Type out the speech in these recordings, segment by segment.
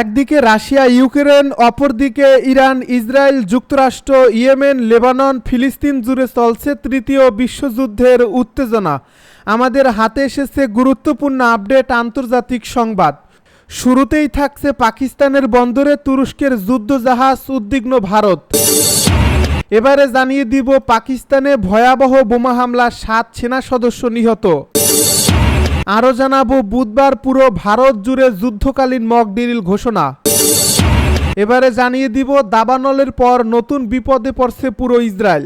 একদিকে Russia, Ukraine, অপরদিকে Iran, Israel, যুক্তরাষ্ট্র, ইয়েমেন, লেবানন, ফিলিস্তিন জুড়ে চলছে তৃতীয় বিশ্বযুদ্ধের উত্তেজনা। আমাদের হাতে এসেছে গুরুত্বপূর্ণ আপডেট আন্তর্জাতিক সংবাদ। শুরুতেই থাকছে পাকিস্তানের বন্দরে তুরস্কের যুদ্ধজাহাজ উদ্বিগ্ন ভারত। এবারে জানিয়ে দিব পাকিস্তানে ভয়াবহ বোমা হামলা সাত সেনা সদস্য নিহত। আরও জানাব, বুধবার পুরো ভারত জুড়ে যুদ্ধকালীন মক ডিরিল ঘোষণা। এবারে জানিয়ে দিব, দাবানলের পর নতুন বিপদে পড়ছে পুরো ইসরায়েল।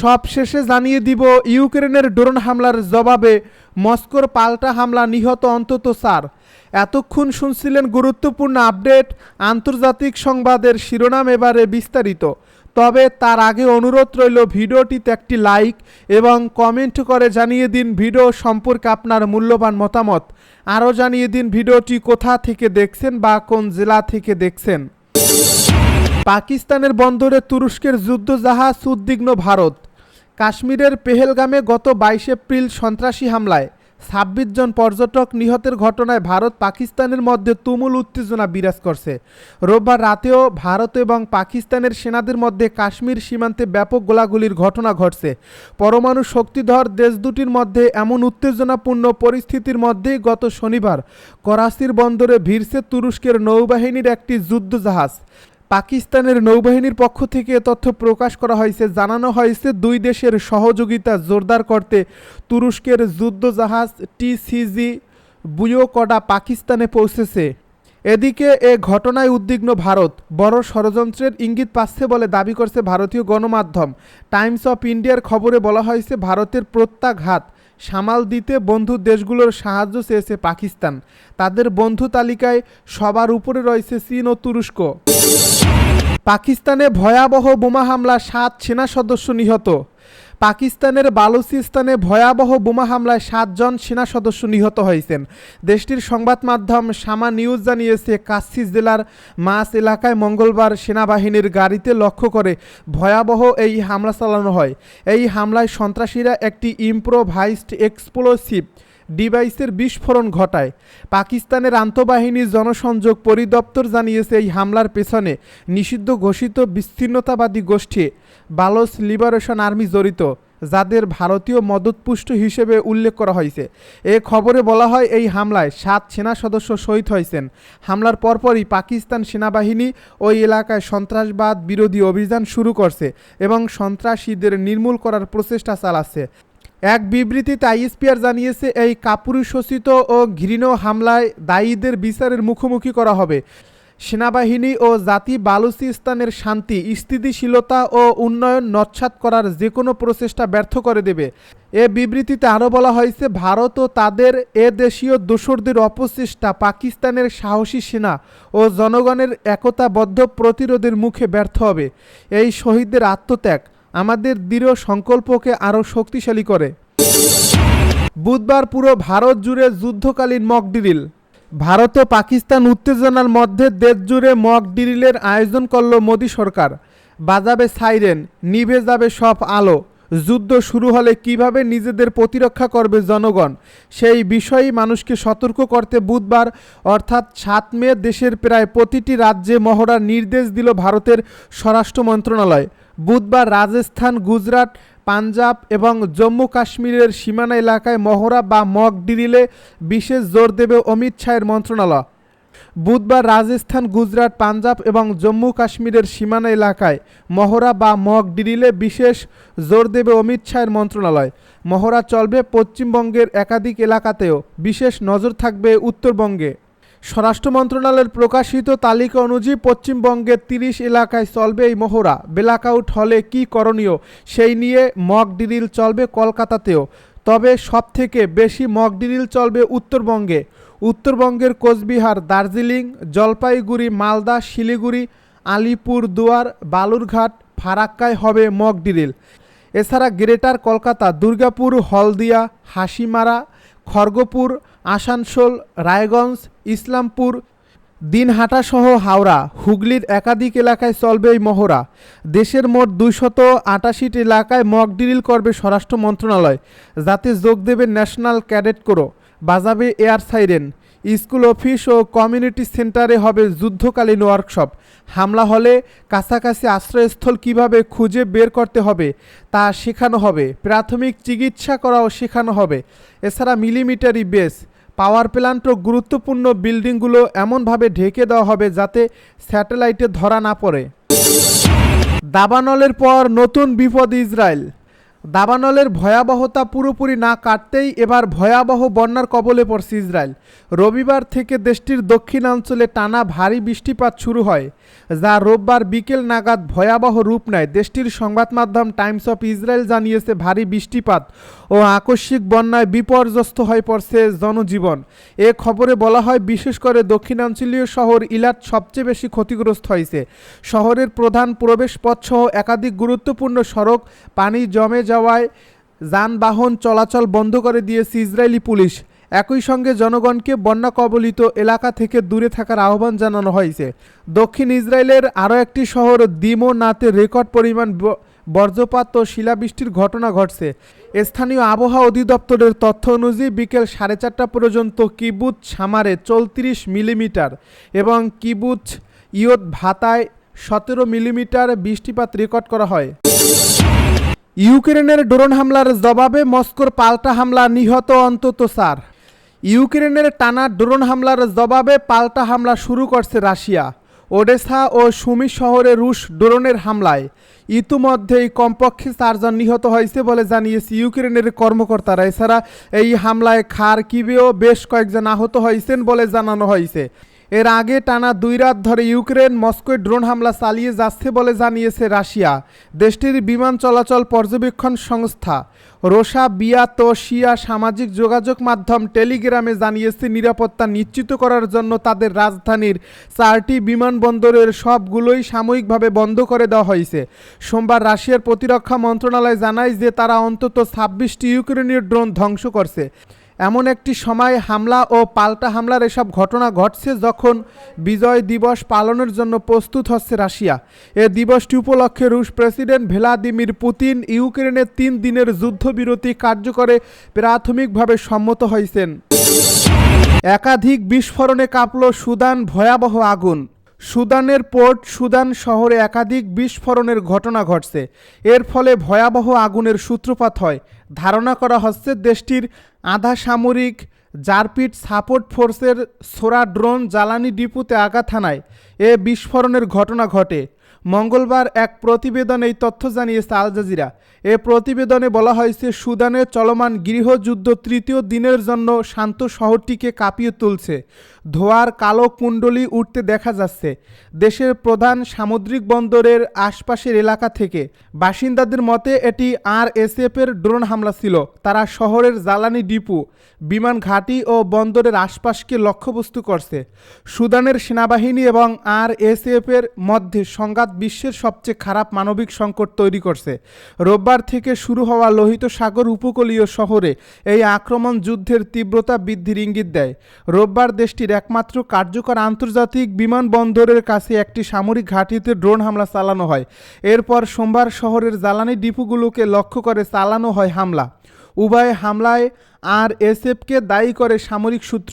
সব শেষে জানিয়ে দিব, ইউক্রেনের ড্রোন হামলার জবাবে মস্কোর পাল্টা হামলা নিহত অন্তত চার। এতক্ষণ শুনছিলেন গুরুত্বপূর্ণ আপডেট, আন্তর্জাতিক সংবাদের শিরোনাম এবারে বিস্তারিত। তবে তার আগে অনুরোধ রইল ভিডিওটিতে একটি লাইক এবং কমেন্ট করে জানিয়ে দিন ভিডিও সম্পর্কে আপনার মূল্যবান মতামত। আরও জানিয়ে দিন ভিডিওটি কোথা থেকে দেখছেন বা কোন জেলা থেকে দেখছেন। পাকিস্তানের বন্দরে তুরস্কের যুদ্ধজাহাজ উদ্বিগ্ন ভারত। কাশ্মীরের পেহেলগামে গত বাইশ এপ্রিল সন্ত্রাসী হামলায় ছাব্বিশ জন পর্যটক নিহতের ঘটনায় ভারত পাকিস্তানের মধ্যে তুমুল উত্তেজনা বিরাজ করছে। রোববার রাতেও ভারত এবং পাকিস্তানের সেনাদের মধ্যে কাশ্মীর সীমান্তে ব্যাপক গোলাগুলির ঘটনা ঘটছে। পরমাণু শক্তিধর দেশ দুটির মধ্যে এমন উত্তেজনাপূর্ণ পরিস্থিতির মধ্যেই গত শনিবার করাচির বন্দরে ভিড়ছে তুরস্কের নৌবাহিনীর একটি যুদ্ধজাহাজ। পাকিস্তানের নৌবাহিনীর পক্ষ থেকে তথ্য প্রকাশ করা হয়েছে। জানানো হয়েছে, দুই দেশের সহযোগিতা জোরদার করতে তুরস্কের যুদ্ধজাহাজ টিসিজি বুয়োকডা পাকিস্তানে পৌঁছেছে। এদিকে এ ঘটনায় উদ্বিগ্ন ভারত। বড় ষড়যন্ত্রের ইঙ্গিত পাচ্ছে বলে দাবি করছে ভারতীয় গণমাধ্যম। টাইমস অফ ইন্ডিয়ার খবরে বলা হয়েছে, ভারতের প্রত্যাঘাত সামাল দিতে বন্ধু দেশগুলোর সাহায্য চেয়েছে পাকিস্তান। তাদের বন্ধু তালিকায় সবার উপরে রয়েছে চীন ও তুরস্ক। পাকিস্তানে ভয়াবহ বোমা হামলা সাত সেনা সদস্য নিহত। পাকিস্তানের বালুচিস্তানে ভয়াবহ বোমা হামলায় সাতজন সেনা সদস্য নিহত হয়েছেন। দেশটির সংবাদ মাধ্যম সামা নিউজ জানিয়েছে কাচ্ছি জেলার মাস এলাকায় মঙ্গলবার সেনাবাহিনীর গাড়িতে লক্ষ্য করে ভয়াবহ এই হামলা চালানো হয়। এই হামলায় সন্ত্রাসীরা একটি ইম্প্রোভাইজড এক্সপ্লোসিভ ডিভাইসের বিস্ফোরণ ঘটায়। পাকিস্তানের আন্তঃবাহিনীর জনসংযোগ পরিদপ্তর জানিয়েছে, এই হামলার পেছনে নিষিদ্ধ ঘোষিত বিচ্ছিন্নতাবাদী গোষ্ঠী বালোস লিবারেশন আর্মি জড়িত, যাদের ভারতীয় মদতপুষ্ট হিসেবে উল্লেখ করা হয়েছে। এ খবরে বলা হয়, এই হামলায় সাত সেনা সদস্য শহীদ হয়েছেন। হামলার পরপরই পাকিস্তান সেনাবাহিনী ওই এলাকায় সন্ত্রাসবাদ বিরোধী অভিযান শুরু করছে এবং সন্ত্রাসীদের নির্মূল করার প্রচেষ্টা চালাচ্ছে। এক বিবৃতিতে আইএসপিআর জানিয়েছে, এই কাপুরুষোচিত ও ঘৃণ হামলায় দায়ীদের বিচারের মুখোমুখি করা হবে। সেনাবাহিনী ও জাতি বালুচিস্তানের শান্তি, স্থিতিশীলতা ও উন্নয়ন নৎসাৎ করার যে কোনো প্রচেষ্টা ব্যর্থ করে দেবে। এ বিবৃতিতে আরও বলা হয়েছে, ভারত ও তাদের এ দেশীয় দোসরদের অপচেষ্টা পাকিস্তানের সাহসী সেনা ও জনগণের একতাবদ্ধ প্রতিরোধের মুখে ব্যর্থ হবে। এই শহীদদের আত্মত্যাগ আমাদের দৃঢ় সংকল্পকে আরও শক্তিশালী করে। বুধবার পুরো ভারত জুড়ে যুদ্ধকালীন মক ডিরিল। ভারত ও পাকিস্তান উত্তেজনার মধ্যে দেশ জুড়ে মক ডিরিলের আয়োজন করল মোদী সরকার। বাজাবে সাইরেন, নিভে যাবে সব আলো। যুদ্ধ শুরু হলে কীভাবে নিজেদের প্রতিরক্ষা করবে জনগণ? সেই বিষয়েই মানুষকে সতর্ক করতে বুধবার, অর্থাৎ সাত মে, দেশের প্রায় প্রতিটি রাজ্যে মহড়ার নির্দেশ দিল ভারতের স্বরাষ্ট্র মন্ত্রণালয়। বুধবার রাজস্থান, গুজরাট, পাঞ্জাব এবং জম্মু কাশ্মীরের সীমানা এলাকায় মহড়া বা মক ডিরিলে বিশেষ জোর দেবে অমিত শাহের মন্ত্রণালয়। বুধবার রাজস্থান, গুজরাট, পাঞ্জাব এবং জম্মু কাশ্মীরের সীমানা এলাকায় মহড়া বা মক ডিরিলে বিশেষ জোর দেবে অমিত শাহের মন্ত্রণালয়। মহড়া চলবে পশ্চিমবঙ্গের একাধিক এলাকাতেও। বিশেষ নজর থাকবে উত্তরবঙ্গে। স্বরাষ্ট্র মন্ত্রণালয়ের প্রকাশিত তালিকা অনুযায়ী পশ্চিমবঙ্গের তিরিশ এলাকায় চলবে এই মহড়া। ব্ল্যাকআউট হলে কি করণীয় সেই নিয়ে মক ডিরিল চলবে কলকাতাতেও। তবে সবথেকে বেশি মক ডিরিল চলবে উত্তরবঙ্গে। উত্তরবঙ্গের কোচবিহার, দার্জিলিং, জলপাইগুড়ি, মালদা, শিলিগুড়ি, আলিপুর দুয়ার, বালুরঘাট, ফারাক্কায় হবে মক ডিরিল। এছাড়া গ্রেটার কলকাতা, দুর্গাপুর, হলদিয়া, হাসিমারা খড়গপুর, আসানসোল, রায়গঞ্জ, ইসলামপুর দিনহাটাসহ হাওড়া, হুগলির একাধিক এলাকায় চলবে এই মহড়া। দেশের মোট দুইশত আটাশিটি এলাকায় মক ড্রিল করবে স্বরাষ্ট্র মন্ত্রণালয়। যাতে যোগ দেবে ন্যাশনাল ক্যাডেট করো বাজাবে এয়ার সাইরেন স্কুল অফিস ও কমিউনিটি সেন্টারে হবে যুদ্ধকালীন ওয়ার্কশপ হামলা হলে কাছাকাছি আশ্রয়স্থল কীভাবে খুঁজে বের করতে হবে তা শেখানো হবে। প্রাথমিক চিকিৎসা করাও শেখানো হবে। এছাড়া মিলিমিটারি বেস, পাওয়ার প্ল্যান্ট ও গুরুত্বপূর্ণ বিল্ডিংগুলো এমনভাবে ঢেকে দেওয়া হবে যাতে স্যাটেলাইটে ধরা না পড়ে। দাবানলের পর নতুন বিপদ ইসরায়েল। দাবানলের ভয়াবহতা পুরোপুরি না কাটতেই এবার ভয়াবহ বন্যার কবলে পড়ছে ইসরায়েল। রবিবার থেকে দেশটির দক্ষিণাঞ্চলে টানা ভারী বৃষ্টিপাত শুরু হয়। যা রোববার বিকেল নাগাদ ভয়াবহ রূপ নেয়। দেশটির সংবাদ মাধ্যম টাইমস অফ ইসরায়েল জানিয়েছে, ভারী বৃষ্টিপাত ও আকস্মিক বন্যায় বিপর্যস্ত হয়ে পড়ছে জনজীবন। এ খবরে বলা হয়, বিশেষ করে দক্ষিণাঞ্চলীয় শহর ইলাট সবচেয়ে বেশি ক্ষতিগ্রস্ত হয়েছে। শহরের প্রধান প্রবেশ পথসহ একাধিক গুরুত্বপূর্ণ সড়ক পানি জমে যাওয়ায় যানবাহন চলাচল বন্ধ করে দিয়েছে ইসরায়েলি পুলিশ। একই সঙ্গে জনগণকে বন্যা কবলিত এলাকা থেকে দূরে থাকার আহ্বান জানানো হয়েছে। দক্ষিণ ইসরায়েলের আরও একটি শহর দিমো নাতে রেকর্ড পরিমাণ ব- বজ্রপাত ও শিলাবৃষ্টির ঘটনা ঘটছে। স্থানীয় আবহাওয়া অধিদপ্তরের তথ্য অনুযায়ী বিকেল সাড়ে চারটা পর্যন্ত কিবুত সামারে চৌত্রিশ মিলিমিটার এবং কিবুত ইয়ত ভাতায় সতেরো মিলিমিটার বৃষ্টিপাত রেকর্ড করা হয়। ইউক্রেনের ড্রোন হামলার জবাবে মস্কোর পাল্টা হামলা নিহত অন্তত চার। ইউক্রেনের টানা ড্রোন হামলার জবাবে পাল্টা হামলা শুরু করছে রাশিয়া, ওডেসা ও সুমি শহরে রুশ ড্রোনের হামলায়। ইতিমধ্যেই কমপক্ষে চারজন নিহত হয়েছে বলে জানিয়েছে ইউক্রেনের কর্মকর্তারা। এছাড়া এই হামলায় খার কিবেও বেশ কয়েকজন আহত হয়েছেন বলে জানানো হয়েছে। এর আগে টানা দুই রাত ধরে ইউক্রেন মস্কোয় ড্রোন হামলা চালিয়ে যাচ্ছে বলে জানিয়েছে রাশিয়া, দেশটির বিমান চলাচল পর্যবেক্ষণ সংস্থা। রোসা বিয়া তো বিয়াতোশিয়া সামাজিক যোগাযোগ মাধ্যম টেলিগ্রামে জানিয়েছে, নিরাপত্তা নিশ্চিত করার জন্য তাদের রাজধানীর চারটি বিমানবন্দরের সবগুলোই সাময়িকভাবে বন্ধ করে দেওয়া হয়েছে। সোমবার রাশিয়ার প্রতিরক্ষা মন্ত্রণালয় জানায় যে তারা অন্তত ছাব্বিশটি ইউক্রেনীয় ড্রোন ধ্বংস করছে। এমন একটি সময় হামলা ও পাল্টা হামলার এসব ঘটনা ঘটছে যখন বিজয় দিবস পালনের জন্য প্রস্তুত হচ্ছে রাশিয়া। এ দিবসটি উপলক্ষে রুশ প্রেসিডেন্ট ভ্লাদিমির পুতিন ইউক্রেনের তিন দিনের যুদ্ধবিরতি কার্যকরে প্রাথমিকভাবে সম্মত হয়েছেন। একাধিক বিস্ফোরণে কাঁপল সুদান ভয়াবহ আগুন। সুদানের পোর্ট সুদান শহরে একাধিক বিস্ফোরণের ঘটনা ঘটছে। এর ফলে ভয়াবহ আগুনের সূত্রপাত হয়। ধারণা করা হচ্ছে দেশটির আধা সামরিক জারপিট সাপোর্ট ফোর্সের সোরা ড্রোন জ্বালানি ডিপুতে আঘাত হানায়। এ বিস্ফোরণের ঘটনা ঘটে। মঙ্গলবার এক প্রতিবেদনে এই তথ্য জানিয়েছে আল জাজিরা। এ প্রতিবেদনে বলা হয়েছে সুদানে চলমান গৃহযুদ্ধ তৃতীয় দিনের জন্য শান্ত শহরটিকে কাঁপিয়ে তুলছে। ধোয়ার কালো কুণ্ডলি উঠতে দেখা যাচ্ছে। দেশের প্রধান সামুদ্রিক বন্দরের আশপাশের এলাকা থেকে বাসিন্দাদের মতে, এটি আর এর ড্রোন হামলা ছিল। তারা শহরের জ্বালানি ডিপু, বিমান ঘাঁটি ও বন্দরের আশপাশকে লক্ষ্যবস্তু করছে। সুদানের সেনাবাহিনী এবং আর এর মধ্যে সংঘাত বিশ্বের সবচেয়ে খারাপ মানবিক সংকট তৈরি করছে। রোববার থেকে শুরু হওয়া লোহিত সাগর উপকূলীয় শহরে এই আক্রমণ যুদ্ধের তীব্রতা বৃদ্ধির ইঙ্গিত দেয়। রোববার দেশটির একমাত্র কার্যকর আন্তর্জাতিক বিমানবন্দরের কাছে একটি সামরিক ঘাঁটিতে ড্রোন হামলা চালানো হয়। এরপর সোমবার শহরের জ্বালানি ডিপুগুলোকে লক্ষ্য করে চালানো হয় হামলা। উভয় হামলায় আর এসএফকে দায়ী করে সামরিক সূত্র